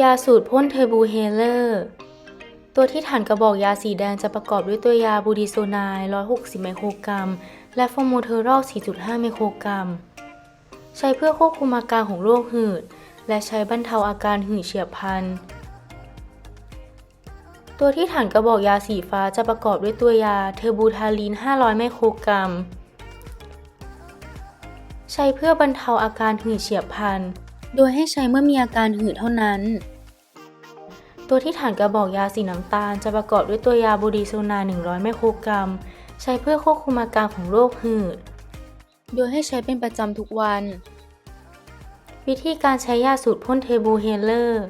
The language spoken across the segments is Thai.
ยาสูตรพ่นเทอร์บูเฮเลอร์ ตัวที่ฐานกระบอกยาสีแดงจะประกอบด้วยตัวยาบูดิโซนน์160 ไมโครกรัม และฟอร์โมเทอรอล 4.5 ไมโครกรัม ใช้เพื่อควบคุมอาการของโรคหืด และใช้บรรเทาอาการหืดเฉียบพลัน ตัวที่ฐานกระบอกยาสีฟ้าจะประกอบด้วยตัวยาเทอร์บูทาลีน 500 ไมโครกรัม ใช้เพื่อบรรเทาอาการหืดเฉียบพลัน โดยให้ใช้เมื่อมีอาการหืดเท่านั้น ตัวที่ฐานกระบอกยาสีน้ำตาล จะประกอบด้วยตัวยาบูดีโซนา 100 ไมโครกรัม ใช้เพื่อควบคุมอาการของโรคหืด โดยให้ใช้เป็นประจำทุกวัน วิธีการใช้ยาสูตรพ่นเทบูเฮเลอร์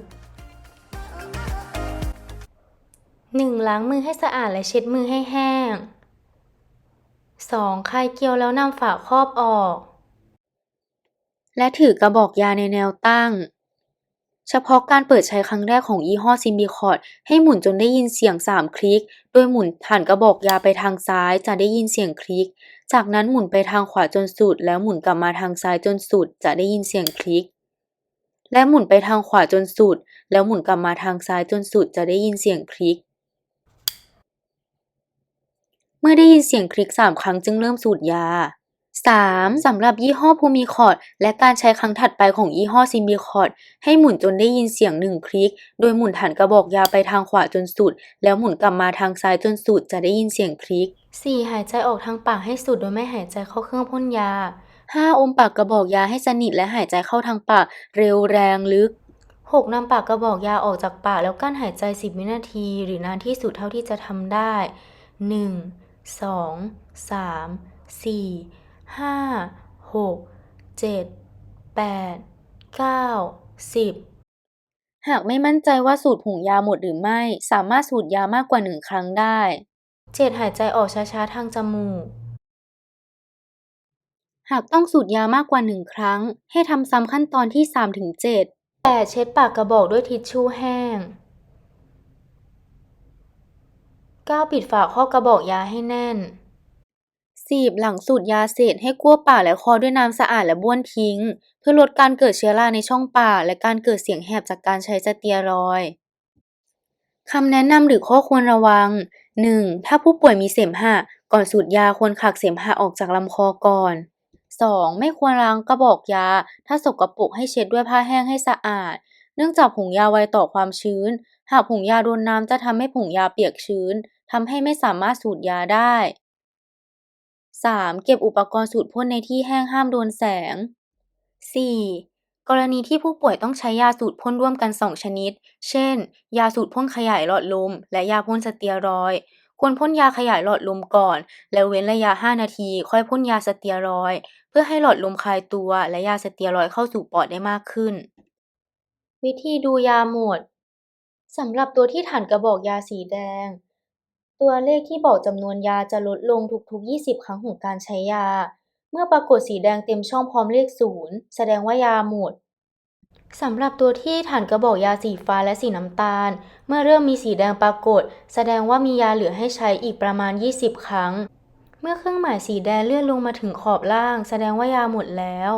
1. ล้างมือให้สะอาดและเช็ดมือให้แห้ง 2. คลายเกลียวแล้วนำฝาครอบออก และถือกระบอกยาในแนวตั้ง เฉพาะการเปิดใช้ครั้งแรกของยี่ห้อซิมบิคอร์ดให้หมุนจนได้ยินเสียง3คลิก โดยหมุนผ่านกระบอกยาไปทางซ้ายจะได้ยินเสียงคลิก จากนั้นหมุนไปทางขวาจนสุด แล้วหมุนกลับมาทางซ้ายจนสุด จะได้ยินเสียงคลิก และหมุนไปทางขวาจนสุด แล้วหมุนกลับมาทางซ้ายจนสุด จะได้ยินเสียงคลิกเมื่อได้ยินเสียงคลิก3ครั้งจึงเริ่มสูดยา 3. สำหรับยี่ห้อภูมิคอร์ดและการใช้ครั้งถัดไปของยี่ห้อซิมบิคอร์ดให้หมุนจนได้ยินเสียง1คลิก โดยหมุนฐานกระบอกยาไปทางขวาจนสุด แล้วหมุนกลับมาทางซ้ายจนสุดจะได้ยินเสียงคลิก 4. หายใจออกทางปากให้สุดโดยไม่หายใจเข้าเครื่องพ่นยา 5. อมปากกระบอกยาให้สนิทและหายใจเข้าทางปากเร็วแรงลึก 6. นำปากกระบอกยาออกจากปากแล้วกั้นหายใจ 10 วินาที หรือนานที่สุดเท่าที่จะทำได้ 1 2 3 4 ห้าหกเจ็ดแปดเก้าสิบหากไม่มั่นใจว่าสูดผงยาหมดหรือไม่ สามารถสูดยามากกว่าหนึ่งครั้งได้ เจ็ดหายใจออกช้าๆทางจมูก หากต้องสูดยามากกว่าหนึ่งครั้ง ให้ทำซ้ำขั้นตอนที่3ถึง7 8เช็ดปากกระบอกด้วยทิชชู่แห้ง 9 ปิดฝาครอบกระบอกยาให้แน่น สิบหลังสูดยาเสร็จให้กั้วปากและคอด้วยน้ำสะอาดและบ้วนทิ้ง เพื่อลดการเกิดเชื้อราในช่องปากและการเกิดเสียงแหบจากการใช้สเตียรอยคำแนะนำหรือข้อควรระวัง 1. ถ้าผู้ป่วยมีเสมหะ ก่อนสูดยาควรขักเสมหะออกจากลำคอก่อน 2. ไม่ควรล้างกระบอกยา ถ้าสกปรกให้เช็ดด้วยผ้าแห้งให้สะอาด เนื่องจากผงยาไวต่อความชื้น หากผงยาโดนน้ำจะทำให้ผงยาเปียกชื้นทำให้ไม่สามารถสูดยาได้ 3. เก็บอุปกรณ์สูดพ่นในที่แห้งห้ามโดนแสง 4. กรณีที่ผู้ป่วยต้องใช้ยาสูดพ่นร่วมกัน 2 ชนิด เช่น ยาสูดพ่นขยายหลอดลม และยาพ่นสเตียรอยควรพ่นยาขยายหลอดลมก่อน แล้วเว้นระยะ 5 นาที ค่อยพ่นยาสเตียรอย เพื่อให้หลอดลมคลายตัว และยาสเตียรอยเข้าสู่ปอดได้มากขึ้น วิธีดูยาหมดสำหรับตัวที่ฐานกระบอกยาสีแดง ตัวเลขที่บอกจำนวนยาจะลดลงทุกๆ 20 ครั้งของการใช้ยา เมื่อปรากฏสีแดงเต็มช่องพร้อมเลข0แสดงว่ายาหมดสำหรับตัวที่ฐานกระบอกยาสีฟ้าและสีน้ำตาล เมื่อเริ่มมีสีแดงปรากฏ แสดงว่ามียาเหลือให้ใช้อีกประมาณ 20 ครั้ง เมื่อเครื่องหมายสีแดงเลื่อนลงมาถึงขอบล่าง แสดงว่ายาหมดแล้ว